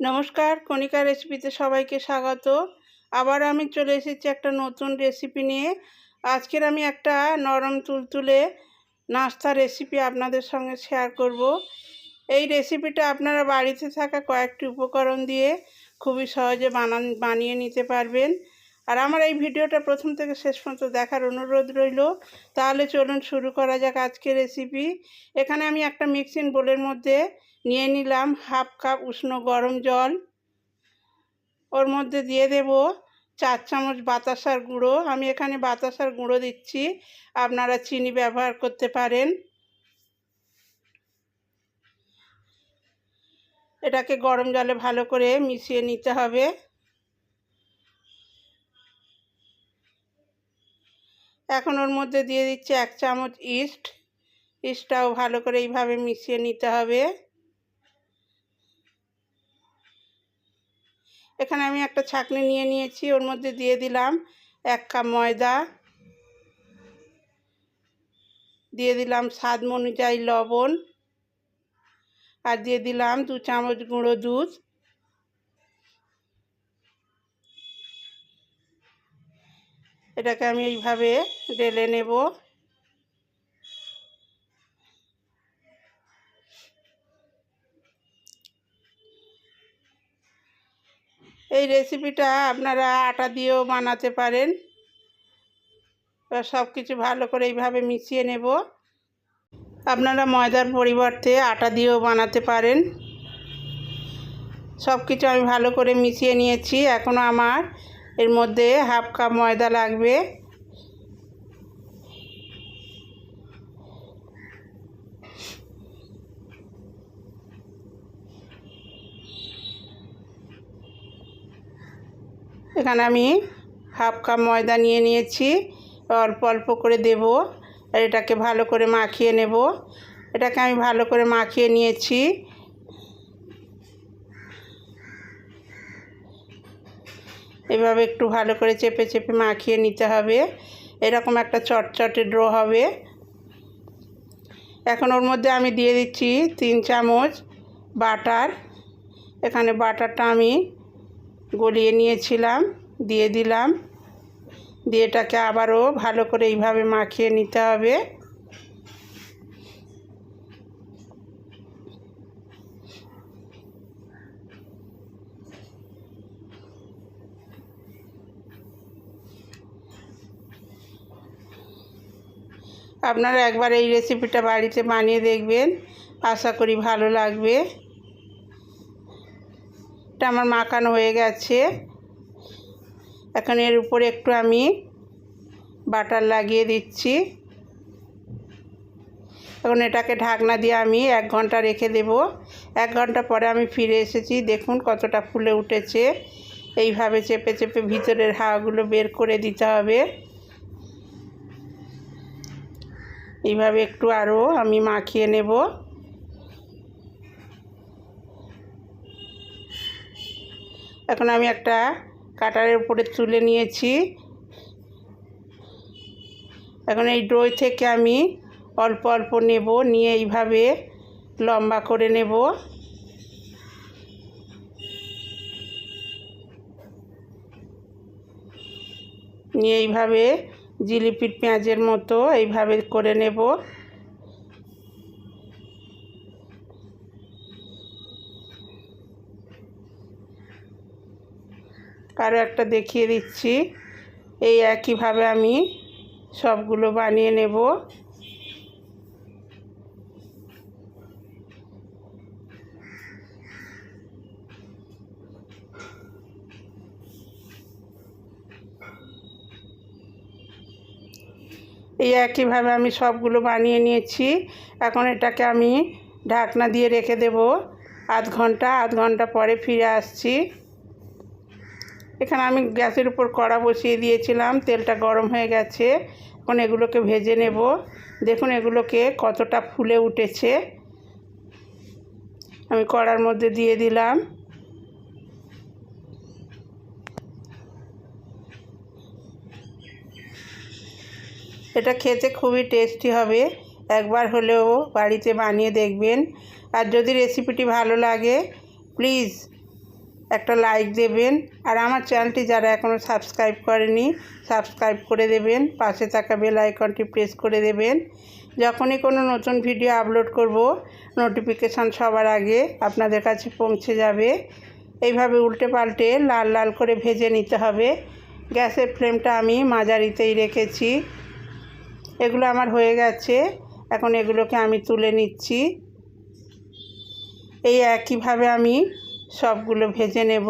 নমস্কার, কণিকা রেসিপিতে সবাইকে স্বাগত। আবার আমি চলে এসেছি একটা নতুন রেসিপি নিয়ে। আজকের আমি একটা নরম তুলতুলে নাস্তা রেসিপি আপনাদের সঙ্গে শেয়ার করব। এই রেসিপিটা আপনারা বাড়িতে থাকা কয়েকটি উপকরণ দিয়ে খুবই সহজে বানান, বানিয়ে নিতে পারবেন। আর আমার এই ভিডিওটা প্রথম থেকে শেষ পর্যন্ত দেখার অনুরোধ রইল। তাহলে চলুন শুরু করা যাক আজকের রেসিপি এখানে আমি একটা মিক্সিং বোলের মধ্যে নিয়ে নিলাম হাফ কাপ উষ্ণ গরম জল। ওর মধ্যে দিয়ে দেব চার চামচ বাতাসার গুঁড়ো। আমি এখানে বাতাসার গুঁড়ো দিচ্ছি। আপনারা চিনি ব্যবহার করতে পারেন। এটাকে গরম জলে ভালো করে মিশিয়ে নিতে হবে। এখন ওর মধ্যে দিয়ে দিচ্ছে এক চামচ ইস্ট। ইস্টটাও ভালো করে এইভাবে মিশিয়ে নিতে হবে। এখানে আমি একটা ছাকনি নিয়ে নিয়েছি, ওর মধ্যে দিয়ে দিলাম এক কাপ ময়দা। দিয়ে দিলাম স্বাদ অনুযায়ী লবণ। আর দিয়ে দিলাম দু চামচ গুঁড়ো দুধ। এটাকে আমি এইভাবে ঢেলে নেব। এই রেসিপিটা আপনারা আটা দিয়েও বানাতে পারেন। সব কিছু ভালো করে এইভাবে মিশিয়ে নেব। আপনারা ময়দার পরিবর্তে আটা দিয়েও বানাতে পারেন। সব কিছু আমি ভালো করে মিশিয়ে নিয়েছি। এখনও আমার এর মধ্যে হাফ কাপ ময়দা লাগবে। এখানে আমি হাফ কাপ ময়দা নিয়ে নিয়েছি। অল্প অল্প করে দেব আর এটাকে ভালো করে মাখিয়ে নেব। এটাকে আমি ভালো করে মাখিয়ে নিয়েছি। এভাবে একটু ভালো করে চেপে চেপে মাখিয়ে নিতে হবে। এরকম একটা চটচটে ড্রো হবে। এখন ওর মধ্যে আমি দিয়ে দিচ্ছি তিন চামচ বাটার। এখানে বাটারটা আমি গলিয়ে নিয়েছিলাম, দিয়ে দিলাম। দিয়ে এটাকে আবারও ভালো করে এইভাবে মাখিয়ে নিতে হবে। আপনারা একবার এই রেসিপিটা বাড়িতে বানিয়ে দেখবেন। আশা করি ভালো লাগবে। এটা আমার মাখানো হয়ে গেছে। এখন এর উপরে একটু আমি বাটার লাগিয়ে দিচ্ছি। এখন এটাকে ঢাকনা দিয়ে আমি এক ঘণ্টা রেখে দেব। এক ঘণ্টা পরে আমি ফিরে এসেছি। দেখুন কতটা ফুলে উঠেছে। এইভাবে চেপে চেপে ভিতরের হাওয়াগুলো বের করে দিতে হবে। এইভাবে একটু আরও আমি মাখিয়ে নেব। এখন আমি একটা কাটারের উপরে তুলে নিয়েছি। এখন এই ডই থেকে আমি অল্প অল্প নেব, নিয়ে এইভাবে লম্বা করে নেব। নিয়ে এইভাবে জিলিপির পেঁয়াজের মতো এইভাবে করে নেব। আরও একটা দেখিয়ে দিচ্ছি। এই একইভাবে আমি সবগুলো বানিয়ে নেব। এই একইভাবে আমি সবগুলো বানিয়ে নিয়েছি। এখন এটাকে আমি ঢাকনা দিয়ে রেখে দেব। আধ ঘণ্টা আধ ঘণ্টা পরে ফিরে আসছি। এখানে আমি গ্যাসের উপর কড়া বসিয়ে দিয়েছিলাম। তেলটা গরম হয়ে গেছে। এখন এগুলোকে ভেজে নেব। দেখুন এগুলোকে কতটা ফুলে উঠেছে। আমি কড়ার মধ্যে দিয়ে দিলাম। এটা খেতে খুবই টেস্টি হবে। একবার হলেও বাড়িতে বানিয়ে দেখবেন। আর যদি রেসিপিটি ভালো লাগে প্লিজ একটা লাইক দেবেন। আর আমার চ্যানেলটি যারা এখনও সাবস্ক্রাইব করেনি সাবস্ক্রাইব করে দেবেন। পাশে থাকা বেল আইকনটি প্রেস করে দেবেন। যখনই কোনো নতুন ভিডিও আপলোড করব নোটিফিকেশান সবার আগে আপনাদের কাছে পৌঁছে যাবে। এইভাবে উল্টে পাল্টে লাল লাল করে ভেজে নিতে হবে। গ্যাসের ফ্লেমটা আমি মাঝারিতেই রেখেছি। এগুলো আমার হয়ে গেছে। এখন এগুলোকে আমি তুলে নিচ্ছি। এই একইভাবে আমি সবগুলো ভেজে নেব।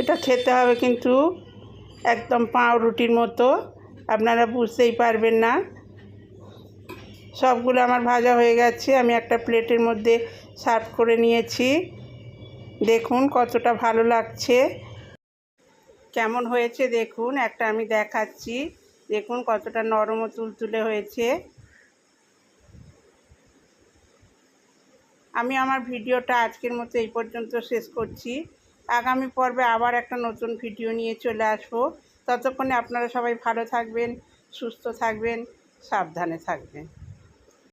এটা খেতে হবে কিন্তু একদম পাউরুটির মতো। আপনারা বুঝতেই পারবেন না। সবগুলো আমার ভাজা হয়ে গেছে। আমি একটা প্লেটের মধ্যে সার্ভ করে নিয়েছি। দেখুন কতটা ভালো লাগছে। কেমন হয়েছে দেখুন, একটা আমি দেখাচ্ছি। দেখুন কতটা নরম ও তুলতুলে হয়েছে। আমি আমার ভিডিওটা আজকের মতো এই পর্যন্ত শেষ করছি। আগামী পর্বে আবার একটা নতুন ভিডিও নিয়ে চলে আসব। ততক্ষণে আপনারা সবাই ভালো থাকবেন, সুস্থ থাকবেন, সাবধানে থাকবেন।